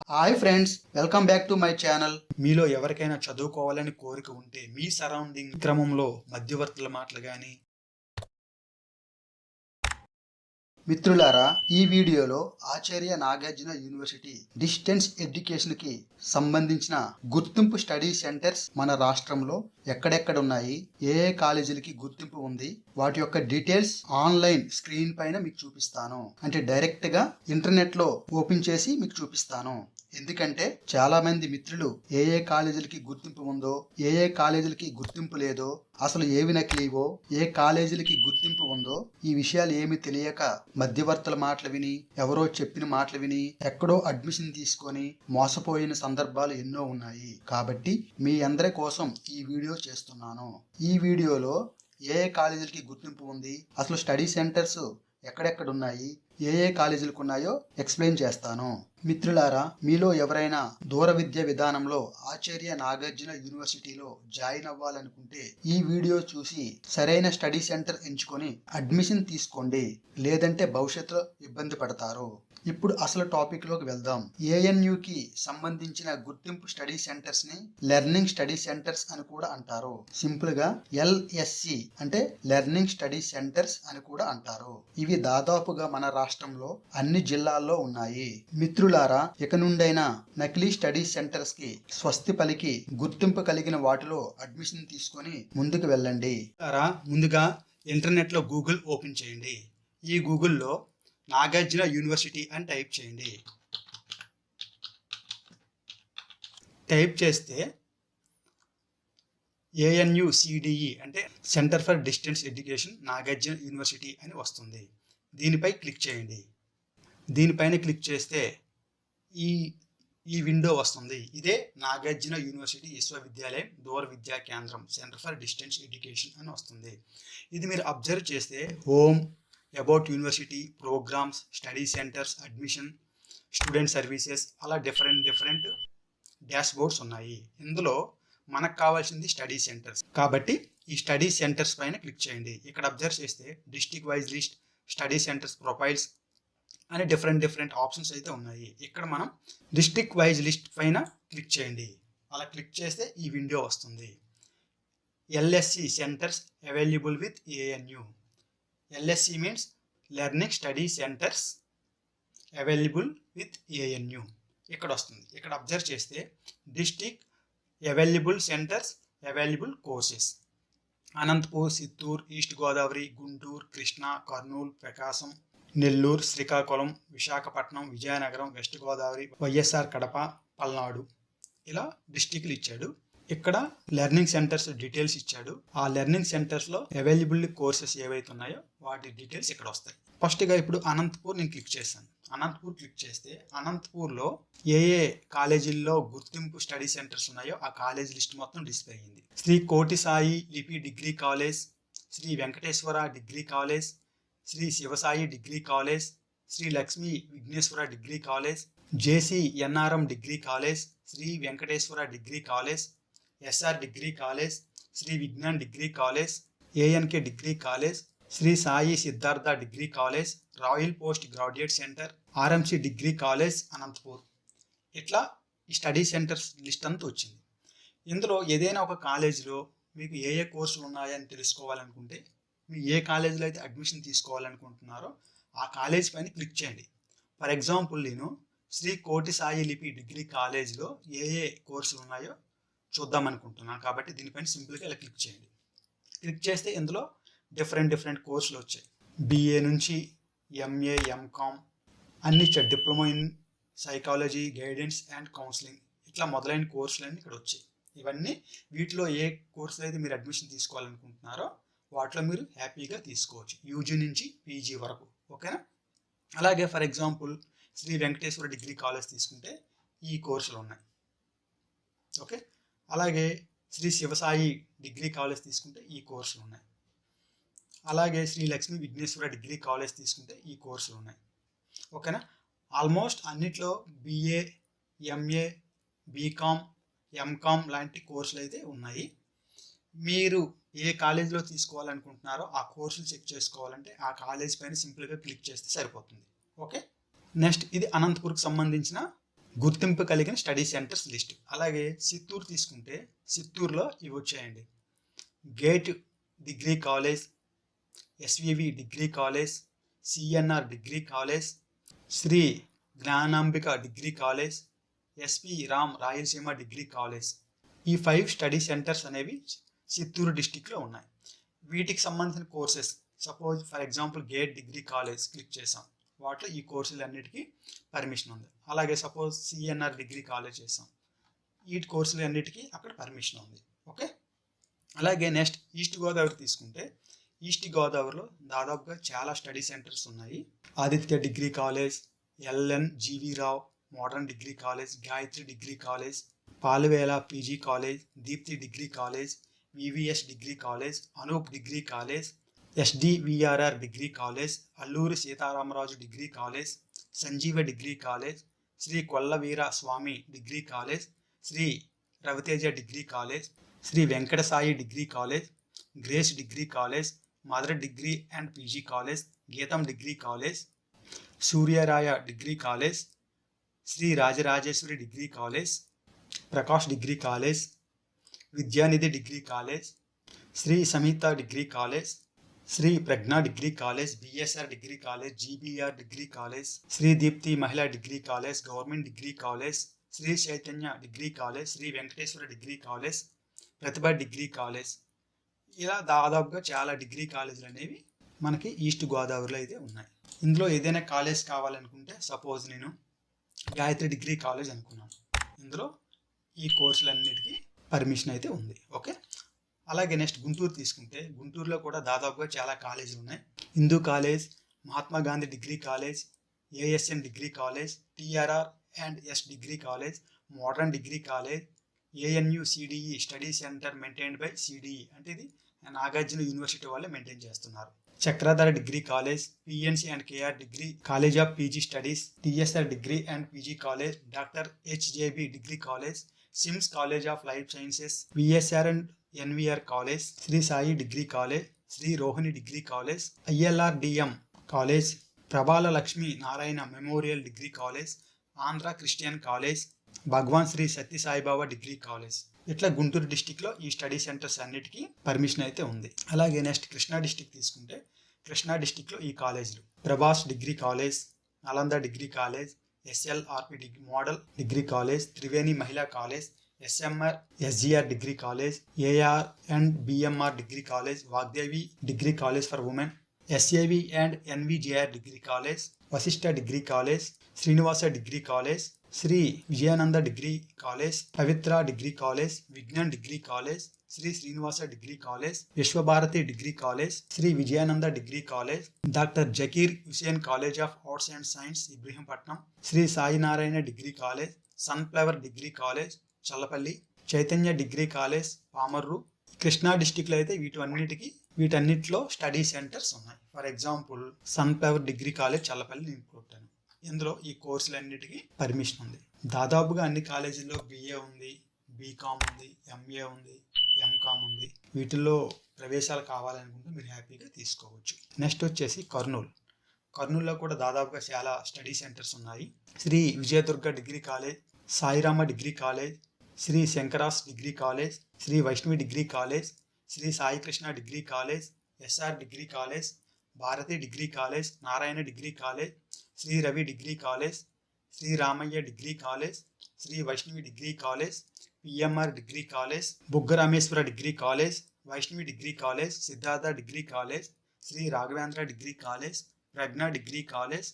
Hi friends welcome back to my channel. మీలో ఎవరికైనా చదువుకోవాలని కోరిక ఉంటే మీ సరౌండింగ్ క్రమంలో మధ్యవర్తుల మాటలు కానీ మిత్రులారా ఈ వీడియోలో ఆచార్య నాగార్జున యూనివర్సిటీ డిస్టెన్స్ ఎడ్యుకేషన్కి సంబంధించిన గుర్తింపు స్టడీ సెంటర్స్ మన రాష్ట్రంలో ఎక్కడెక్కడ ఉన్నాయి ఏ ఏ కాలేజీలకి గుర్తింపు ఉంది? వాటి యొక్క డీటెయిల్స్ ఆన్లైన్ స్క్రీన్ పైన మీకు చూపిస్తాను. అంటే డైరెక్ట్గా ఇంటర్నెట్లో ఓపెన్ చేసి మీకు చూపిస్తాను. ఎందుకంటే చాలా మంది మిత్రులు ఏ ఏ కాలేజీలకి గుర్తింపు ఉందో ఏ ఏ కాలేజీలకి గుర్తింపు లేదో అసలు ఏవి నకిలీవో ఏ కాలేజీలకి గుర్తింపు ఉందో ఈ విషయాలు ఏమి తెలియక మధ్యవర్తుల మాటలు విని ఎవరో చెప్పిన మాటలు విని ఎక్కడో అడ్మిషన్ తీసుకొని మోసపోయిన సందర్భాలు ఎన్నో ఉన్నాయి. కాబట్టి మీ అందరి కోసం ఈ వీడియో చేస్తున్నాను. ఈ వీడియోలో ఏ ఏ కాలేజీలకి గుర్తింపు ఉంది? అసలు స్టడీ సెంటర్స్ ఎక్కడెక్కడ ఉన్నాయి ఏ ఏ కాలేజీలకు ఉన్నాయో ఎక్స్ప్లెయిన్ చేస్తాను. మిత్రులారా మీలో ఎవరైనా దూర విద్య విధానంలో ఆచార్య నాగార్జున యూనివర్సిటీలో జాయిన్ అవ్వాలనుకుంటే ఈ వీడియో చూసి సరైన స్టడీ సెంటర్ ఎంచుకొని అడ్మిషన్ తీసుకోండి. లేదంటే భవిష్యత్తులో ఇబ్బంది పడతారు. ఇప్పుడు అసలు టాపిక్లోకి వెళ్దాం. ఏఎన్యుకి సంబంధించిన గుర్తింపు స్టడీ సెంటర్స్ని లెర్నింగ్ స్టడీ సెంటర్స్ అని కూడా అంటారు. సింపుల్గా ఎల్ఎస్సి అంటే లెర్నింగ్ స్టడీ సెంటర్స్ అని కూడా అంటారు. ఇవి దాదాపుగా మన రాష్ట్రంలో అన్ని జిల్లాల్లో ఉన్నాయి. మిత్రులారా ఇక నుండైనా నకిలీ స్టడీ సెంటర్స్కి స్వస్తి పలికి గుర్తింపు కలిగిన వాటిలో అడ్మిషన్ తీసుకొని ముందుకు వెళ్ళండి. ముందుగా ఇంటర్నెట్లో గూగుల్ ఓపెన్ చేయండి. ఈ గూగుల్లో నాగార్జున యూనివర్సిటీ అని టైప్ చేయండి. టైప్ చేస్తే A N U C D E అంటే centre for distance education Nagarjuna university అని వస్తుంది. దీనిపై క్లిక్ చేయండి. దీనిపైన క్లిక్ చేస్తే ఈ ఈ విండో వస్తుంది. ఇదే నాగార్జున యూనివర్సిటీ విశ్వవిద్యాలయం దూర విద్యా కేంద్రం సెంటర్ ఫర్ డిస్టెన్స్ ఎడ్యుకేషన్ అని వస్తుంది. ఇది మీరు అబ్జర్వ్ చేస్తే home about university programmes study centres admission student services అలా డిఫరెంట్ డిఫరెంట్ డాష్ బోర్డ్స్ ఉన్నాయి. ఇందులో మనకు కావాల్సింది స్టడీ సెంటర్స్ కాబట్టి ఈ స్టడీ సెంటర్స్ పైన క్లిక్ చేయండి. ఇక్కడ అబ్జర్వ్ చేస్తే district wise list study centres profiles అని డిఫరెంట్ డిఫరెంట్ ఆప్షన్స్ అయితే ఉన్నాయి. ఇక్కడ మనం డిస్టిక్ వైజ్ లిస్ట్ పైన క్లిక్ చేయండి. అలా క్లిక్ చేస్తే ఈ విండో వస్తుంది. L S C centres available with A N U L S C means learning study centres available with A N U ఇక్కడ వస్తుంది. ఇక్కడ అబ్జర్వ్ చేస్తే district available centres available courses Anantapur Chittoor East Godavari Guntur Krishna Kurnool Prakasam Nellore Srikakulam Visakhapatnam Vizianagaram West Godavari Y S R Kadapa Palnadu. ఇలా డిస్టిక్లు ఇచ్చాడు. ఇక్కడ learning centres details ఇచ్చాడు. ఆ లెర్నింగ్ సెంటర్స్లో అవైలబుల్ కోర్సెస్ ఏవైతే ఉన్నాయో వాటి డీటెయిల్స్ ఇక్కడ వస్తాయి. ఫస్ట్గా ఇప్పుడు అనంతపూర్ నేను క్లిక్ చేశాను. అనంతపూర్ క్లిక్ చేస్తే అనంతపూర్లో ఏ ఏ కాలేజీల్లో గుర్తింపు స్టడీ సెంటర్స్ ఉన్నాయో ఆ కాలేజ్ లిస్ట్ మొత్తం డిస్ప్లే అయ్యింది. Shri Koti Sai Lipi degree college Shri Venkateswara degree college Shri Sivasai degree college Shri Lakshmi Vighneswara degree college J C N R M degree college Shri Venkateswara degree college S R degree college Shri Vignan degree college A N K degree college Shri Sai Siddhartha degree college royal post graduate centre R M C degree college Anantapur ఇట్లా ఈ study centres list అంతా వచ్చింది. ఇందులో ఏదైనా ఒక కాలేజీలో మీకు ఏ ఏ కోర్సులు ఉన్నాయని తెలుసుకోవాలనుకుంటే మీ ఏ కాలేజీలో అయితే అడ్మిషన్ తీసుకోవాలనుకుంటున్నారో ఆ కాలేజ్ పైన క్లిక్ చేయండి. ఫర్ ఎగ్జాంపుల్ నేను శ్రీ కోటి సాయి లిపి డిగ్రీ కాలేజ్లో ఏ ఏ కోర్సులు ఉన్నాయో చూద్దాం అనుకుంటున్నాను. కాబట్టి దీనిపైన సింపుల్గా ఇలా క్లిక్ చేయండి. క్లిక్ చేస్తే ఇందులో డిఫరెంట్ డిఫరెంట్ కోర్సులు వచ్చాయి. బిఏ నుంచి ఎంఏ ఎంకామ్ అన్ని diploma in psychology guidance and counselling ఇట్లా మొదలైన కోర్సులన్నీ ఇక్కడ వచ్చాయి. ఇవన్నీ వీటిలో ఏ కోర్సులు అయితే మీరు అడ్మిషన్ తీసుకోవాలనుకుంటున్నారో వాటిలో మీరు హ్యాపీగా తీసుకోవచ్చు. యూజీ నుంచి పీజీ వరకు. ఓకేనా? అలాగే for example Shri Venkateswara degree college తీసుకుంటే ఈ కోర్సులు ఉన్నాయి. ఓకే? అలాగే శ్రీ శివసాయి డిగ్రీ కాలేజ్ తీసుకుంటే ఈ కోర్సులు ఉన్నాయి. అలాగే శ్రీ లక్ష్మీ విఘ్నేశ్వర డిగ్రీ కాలేజ్ తీసుకుంటే ఈ కోర్సులు ఉన్నాయి. ఓకేనా? ఆల్మోస్ట్ అన్నిట్లో బిఏ ఎంఏ బీకామ్ ఎంకామ్ లాంటి కోర్సులు అయితే ఉన్నాయి. మీరు ఏ కాలేజీలో తీసుకోవాలనుకుంటున్నారో ఆ కోర్సులు చెక్ చేసుకోవాలంటే ఆ కాలేజ్ పైన సింపుల్గా క్లిక్ చేస్తే సరిపోతుంది. ఓకే? నెక్స్ట్ ఇది అనంతపూర్కి సంబంధించిన గుర్తింపు కలిగిన స్టడీ సెంటర్స్ లిస్ట్. అలాగే చిత్తూరు తీసుకుంటే చిత్తూరులో ఇవి వచ్చాయండి. Gate degree college S V V degree college C N R degree college Shri Gnanambika degree college S P Ram Rayalaseema degree college. ఈ ఫైవ్ స్టడీ సెంటర్స్ అనేవి చిత్తూరు డిస్టిక్లో ఉన్నాయి. వీటికి సంబంధించిన courses suppose for example gate degree college click చేసాం వాటిలో ఈ కోర్సులు అన్నిటికీ పర్మిషన్ ఉంది. అలాగే సపోజ్ సిఎన్ఆర్ డిగ్రీ కాలేజ్ చేసాం. ఈ కోర్సులు అన్నిటికీ అక్కడ పర్మిషన్ ఉంది. ఓకే అలాగే నెక్స్ట్ ఈస్ట్ గోదావరి తీసుకుంటే ఈస్ట్ గోదావరిలో దాదాపుగా చాలా స్టడీ సెంటర్స్ ఉన్నాయి. Aditya degree college L N G V Rao modern degree college Gayatri degree college Palavela P G college Deepti degree college V V S degree college Anoop degree college S D V R R degree college Alluri Sitaramaraju degree college Sanjeeva degree college Shri Kollaveera Swamy degree college Shri Raviteja degree college Shri Venkata Sai degree college grace degree college mother degree and P G college Gitam degree college Suryaraya degree college Shri Rajarajeswari degree college Prakash degree college Vidyanidhi degree college Shri Sameetha degree college Shri Pragna degree college B S R degree college G B R degree college Shri Deepti Mahila degree college government degree college Shri Chaitanya degree college Shri Venkateswara degree college Pratibha degree college. ఇలా దాదాపుగా చాలా degree కాలేజీలు అనేవి మనకి east గోదావరిలో అయితే ఉన్నాయి. ఇందులో ఏదైనా కాలేజ్ కావాలనుకుంటే సపోజ్ నేను గాయత్రి డిగ్రీ కాలేజ్ అనుకున్నాను. ఇందులో ఈ కోర్సులన్నిటికీ పర్మిషన్ అయితే ఉంది. ఓకే? అలాగే నెక్స్ట్ గుంటూరు తీసుకుంటే గుంటూరులో కూడా దాదాపుగా చాలా కాలేజీలు ఉన్నాయి. Hindu college Mahatma Gandhi degree college A S M degree college T R R and S degree college modern degree college A N U C D E study centre maintained by C D E అంటే ఇది Nagarjuna university వాళ్ళే maintain చేస్తున్నారు. Chakradhara degree college P N C and K R degree college of P G studies T S R degree and P G college doctor H J B degree college SIMS college of life sciences V S R and N V R college Shri Sai degree college Shri Rohini degree college I L R D M college Prabhala Lakshmi Narayana memorial degree college Andhra Christian college Bhagwan Shri Satya Saibaba degree college. ఇట్లా గుంటూరు డిస్టిక్లో ఈ study centres అన్నిటికీ permission అయితే ఉంది. అలాగే next Krishna district తీసుకుంటే కృష్ణా డిస్టిక్లో ఈ కాలేజీలు Prabhas degree college Nalanda degree college S L R P degree model degree college Triveni Mahila college S M R S G R degree college A R and B M R degree college Vagdevi degree college for women S A V and N V J R degree college Vasishta degree college Srinivasa degree college Shri Vijayananda degree college Pavitra degree college Vignan degree college Shri Srinivasa degree college Vishwabharati degree college Shri Vijayananda degree college doctor Zakir Hussain college of arts and science Ibrahimpatnam Shri Sainarayana degree college sunflower degree college Challapalli Chaitanya degree college Pamarru Krishna డిస్టిక్లో అయితే వీటన్నిటికీ వీటన్నిటిలో study centres ఉన్నాయి. For example sunflower degree college Challapalli నేను కొట్టాను. ఇందులో ఈ కోర్సులన్నిటికీ పర్మిషన్ ఉంది. దాదాపుగా అన్ని కాలేజీల్లో బిఏ ఉంది బీకామ్ ఉంది ఎంఏ ఉంది ఎంకామ్ ఉంది. వీటిల్లో ప్రవేశాలు కావాలనుకుంటే మీరు హ్యాపీగా తీసుకోవచ్చు. నెక్స్ట్ వచ్చేసి కర్నూలు. కర్నూలులో కూడా దాదాపుగా చాలా స్టడీ సెంటర్స్ ఉన్నాయి. Shri Vijayadurga degree college Sairama degree college Shri Shankaras degree college Shri Vaishnavi degree college Shri Saikrishna degree college S R degree college Bharati degree college Narayana degree college Shri Ravi degree college Shri Ramayya degree college Shri Vaishnavi degree college P M R degree college Buggarameswara degree college Vaishnavi degree college Siddhartha degree college Shri Raghavendra degree college Pragna degree college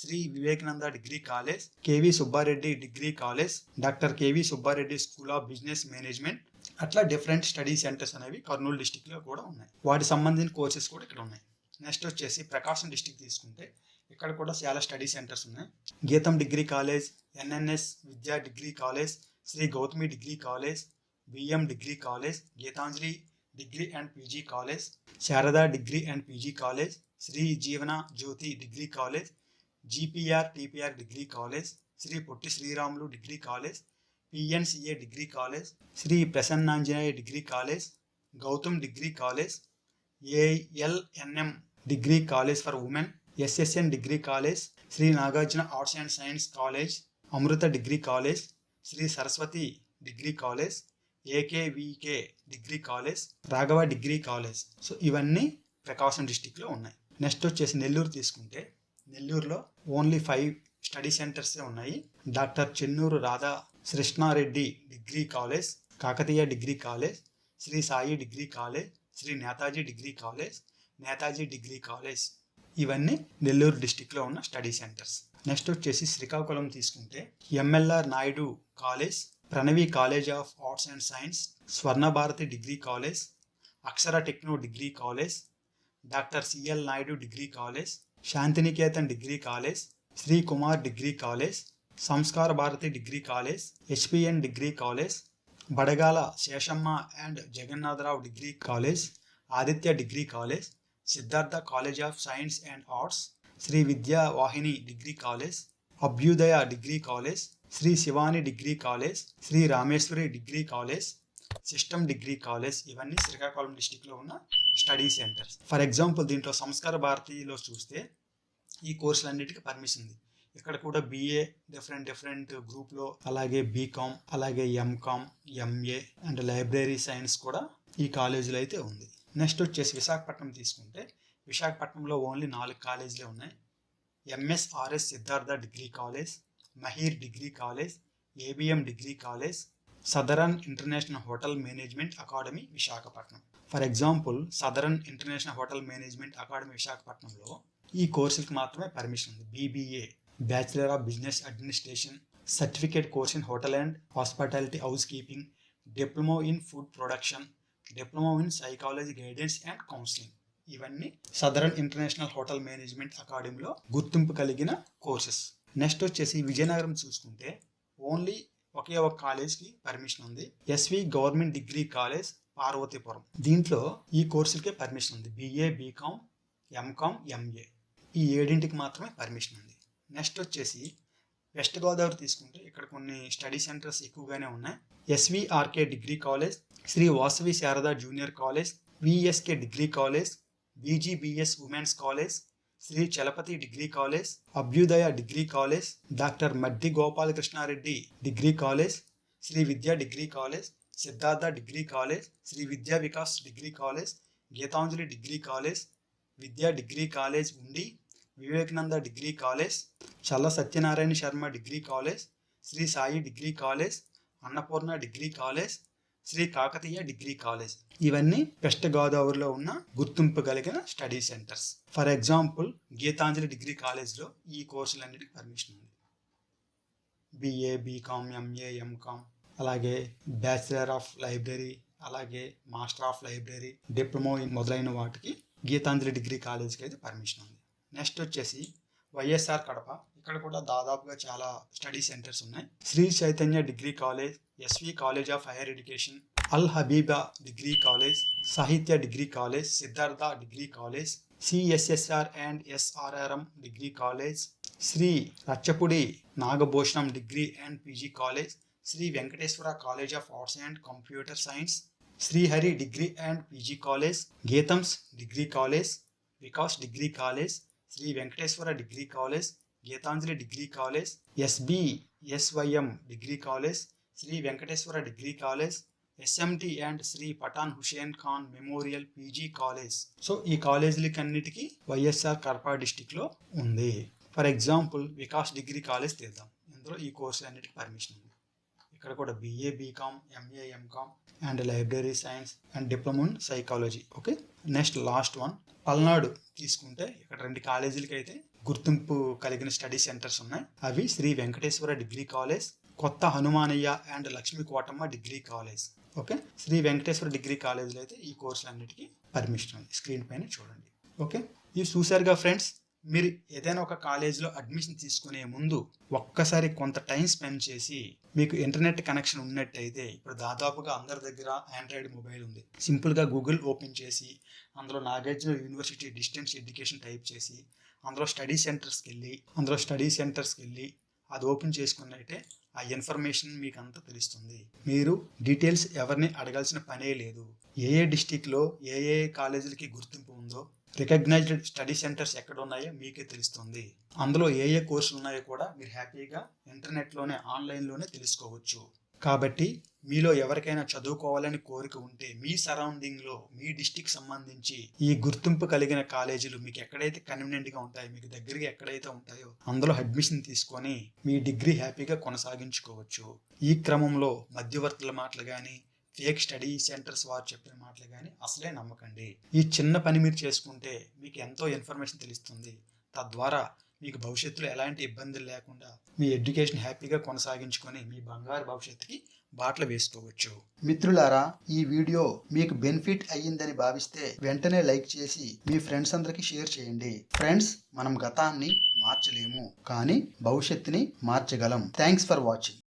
Shri Vivekananda degree college K V Subbareddy degree college doctor K V Subbareddy school of business management. అట్లా different study centres అనేవి కర్నూలు డిస్టిక్లో కూడా ఉన్నాయి. వాటి సంబంధించిన courses కూడా ఇక్కడ ఉన్నాయి. నెక్స్ట్ వచ్చేసి ప్రకాశం డిస్టిక్ తీసుకుంటే ఇక్కడ కూడా చాలా స్టడీ సెంటర్స్ ఉన్నాయి. Gitam degree college N N S Vidya degree college Shri Gautami degree college B M degree college Geetanjali degree and P G college Sharada degree and P G college Shri Jeevana Jyothi degree college G P R T P R degree college Shri Potti Sriramulu degree college P N C A degree college Shri Prasannanjaneya degree college Gautam degree college A L N M degree college for women S S N degree college Shri Nagarjuna arts and science college Amrita degree college Shri Saraswati degree college AKVK degree college Raghava degree college so ఇవన్నీ ప్రకాశం డిస్టిక్లో ఉన్నాయి. Next వచ్చేసి నెల్లూరు తీసుకుంటే నెల్లూరులో only five study సెంటర్సే ఉన్నాయి. Doctor Chennuru Radha Krishnareddy degree college Kakatiya degree college Shri Sai degree college Shri Netaji degree college Netaji degree college. ఇవన్నీ నెల్లూరు డిస్టిక్లో ఉన్న స్టడీ సెంటర్స్. నెక్స్ట్ వచ్చేసి శ్రీకాకుళం తీసుకుంటే M L R Naidu college Pranavi college of arts and science Swarnabharati degree college Akshara techno degree college doctor C L Naidu degree college Shantiniketan degree college Shri Kumar degree college Sanskara Bharati degree college H P N degree college Badagala Seshamma and Jagannadharao degree college Aditya degree college Siddhartha college of science and arts Shri Vidya Vahini degree college Abhyudaya degree college Shri Sivani degree college Shri Rameswari degree college system degree college ఇవన్నీ శ్రీకాకుళం డిస్టిక్లో ఉన్న study centres. For example దీంట్లో సంస్కార భారతిలో చూస్తే ఈ కోర్సులన్నిటికీ permission ఉంది. ఇక్కడ కూడా బీఏ డిఫరెంట్ డిఫరెంట్ గ్రూప్లో అలాగే బీకామ్ అలాగే M Com M A and library science కూడా ఈ కాలేజీలో అయితే ఉంది. నెక్స్ట్ వచ్చేసి విశాఖపట్నం తీసుకుంటే విశాఖపట్నంలో ఓన్లీ నాలుగు కాలేజీలే ఉన్నాయి. M S R S Siddhartha degree college Mahir degree college A B M degree college southern international hotel management academy Visakhapatnam. For example southern international hotel management academy విశాఖపట్నంలో ఈ కోర్సులకు మాత్రమే పర్మిషన్ ఉంది. B B A bachelor of business administration certificate course in hotel and hospitality housekeeping diploma in food production diploma in psychology guidance and counselling. ఇవన్నీ southern international hotel management అకాడమీలో గుర్తింపు కలిగిన courses. Next వచ్చేసి విజయనగరం చూసుకుంటే only ఒకే ఒక కాలేజ్కి permission ఉంది. SV government degree college Parvathipuram దీంట్లో ఈ కోర్సులకే పర్మిషన్ ఉంది. బీఏ బీకామ్ ఎంకామ్ ఎంఏ ఈ ఏడింటికి మాత్రమే పర్మిషన్ ఉంది. నెక్స్ట్ వచ్చేసి వెస్ట్ గోదావరి తీసుకుంటే ఇక్కడ కొన్ని స్టడీ సెంటర్స్ ఎక్కువగానే ఉన్నాయి. SVRK degree college Shri Vasavi Sharada junior college VSK degree college BGBS women's college Shri Chalapathi degree college Abhyudaya degree college doctor Maddi Gopalakrishnareddy degree college Shri Vidya degree college Siddhartha degree college Shri Vidya Vikas degree college Geethanjali degree college Vidya degree college Undi Vivekananda degree college Challa Satyanarayana Sharma degree college Shri Sai degree college Annapurna degree college Shri Kakatiya degree college. ఇవన్నీ west గోదావరిలో ఉన్న గుర్తింపు కలిగిన study centres. For example Geethanjali degree కాలేజ్లో ఈ కోర్సులన్నిటికీ permission ఉంది. BA BCom MA MCom అలాగే బ్యాచిలర్ ఆఫ్ లైబ్రరీ అలాగే మాస్టర్ ఆఫ్ లైబ్రరీ డిప్లొమో మొదలైన వాటికి గీతాంజలి డిగ్రీ కాలేజ్కి అయితే పర్మిషన్ ఉంది. నెక్స్ట్ వచ్చేసి వైఎస్ఆర్ కడప. ఇక్కడ కూడా దాదాపుగా చాలా స్టడీ సెంటర్స్ ఉన్నాయి. Shri Chaitanya degree college SV college of higher education Al Habiba degree college Sahitya degree college Siddhartha degree college CSSR and SRRM degree college Shri Rachapudi Nagabhushanam degree and PG college Shri Venkateswara college of arts and computer science Srihari degree and PG college Gitams degree college Vikas degree college Shri Venkateswara degree college Geethanjali degree college SB SYM degree college Shri Venkateswara degree college SMT and Shri Pathan Hussain Khan memorial PG college. So ఈ కాలేజీలకి అన్నిటికీ వైఎస్ఆర్ కడప డిస్టిక్లో ఉంది. For example Vikas degree college తీద్దాం. ఇందులో ఈ course అన్నిటికీ permission ఉంది. ఇక్కడ కూడా BA BCom MA MCom and library science and diploma in psychology. Okay? Next last one. Palnadu తీసుకుంటే ఇక్కడ రెండు కాలేజీలకి అయితే గుర్తింపు కలిగిన స్టడీ సెంటర్స్ ఉన్నాయి. అవి Shri Venkateswara degree college Kotha Hanumanayya and Lakshmi Kotamma degree college. Okay? Shri Venkateswara degree కాలేజ్లో అయితే ఈ కోర్సులన్నిటికీ పర్మిషన్ ఉంది. స్క్రీన్ పైన చూడండి. ఓకే? ఇవి చూశారుగా ఫ్రెండ్స్ మీరు ఏదైనా ఒక కాలేజీలో అడ్మిషన్ తీసుకునే ముందు ఒక్కసారి కొంత టైం స్పెండ్ చేసి మీకు ఇంటర్నెట్ కనెక్షన్ ఉన్నట్టయితే ఇప్పుడు దాదాపుగా అందరి దగ్గర ఆండ్రాయిడ్ మొబైల్ ఉంది. సింపుల్గా గూగుల్ ఓపెన్ చేసి అందులో Nagarjuna university distance education type చేసి అందులో స్టడీ సెంటర్స్కి వెళ్ళి అందులో స్టడీ సెంటర్స్కి వెళ్ళి అది ఓపెన్ చేసుకున్నట్టే ఆ ఇన్ఫర్మేషన్ మీకు అంతా తెలుస్తుంది. మీరు డీటెయిల్స్ ఎవరిని అడగాల్సిన పనే లేదు. ఏ ఏ డిస్టిక్లో ఏ ఏ కాలేజీలకి గుర్తింపు ఉందో రికగ్నైజ్డ్ స్టడీ సెంటర్స్ ఎక్కడ ఉన్నాయో మీకే తెలుస్తుంది. అందులో ఏ ఏ కోర్సులు ఉన్నాయో కూడా మీరు హ్యాపీగా ఇంటర్నెట్లోనే ఆన్లైన్లోనే తెలుసుకోవచ్చు. కాబట్టి మీలో ఎవరికైనా చదువుకోవాలని కోరిక ఉంటే మీ సరౌండింగ్లో మీ డిస్టిక్ సంబంధించి ఈ గుర్తింపు కలిగిన కాలేజీలు మీకు ఎక్కడైతే కన్వీనియంట్గా ఉంటాయో మీకు దగ్గరగా ఎక్కడైతే ఉంటాయో అందులో అడ్మిషన్ తీసుకొని మీ డిగ్రీ హ్యాపీగా కొనసాగించుకోవచ్చు. ఈ క్రమంలో మధ్యవర్తుల మాటలు కానీ ఫేక్ స్టడీ సెంటర్స్ వారు చెప్పిన మాటలు కానీ అసలే నమ్మకండి. ఈ చిన్న పని మీరు చేసుకుంటే మీకు ఎంతో ఇన్ఫర్మేషన్ తెలుస్తుంది. తద్వారా మీకు భవిష్యత్తులో ఎలాంటి ఇబ్బందులు లేకుండా మీ ఎడ్యుకేషన్ హ్యాపీగా కొనసాగించుకొని మీ బంగారు భవిష్యత్తుకి బాటలు వేసుకోవచ్చు. మిత్రులారా ఈ వీడియో మీకు బెనిఫిట్ అయ్యిందని భావిస్తే వెంటనే లైక్ చేసి మీ ఫ్రెండ్స్ అందరికీ షేర్ చేయండి. ఫ్రెండ్స్ మనం గతాన్ని మార్చలేము కానీ భవిష్యత్తుని మార్చగలం. Thanks for watching.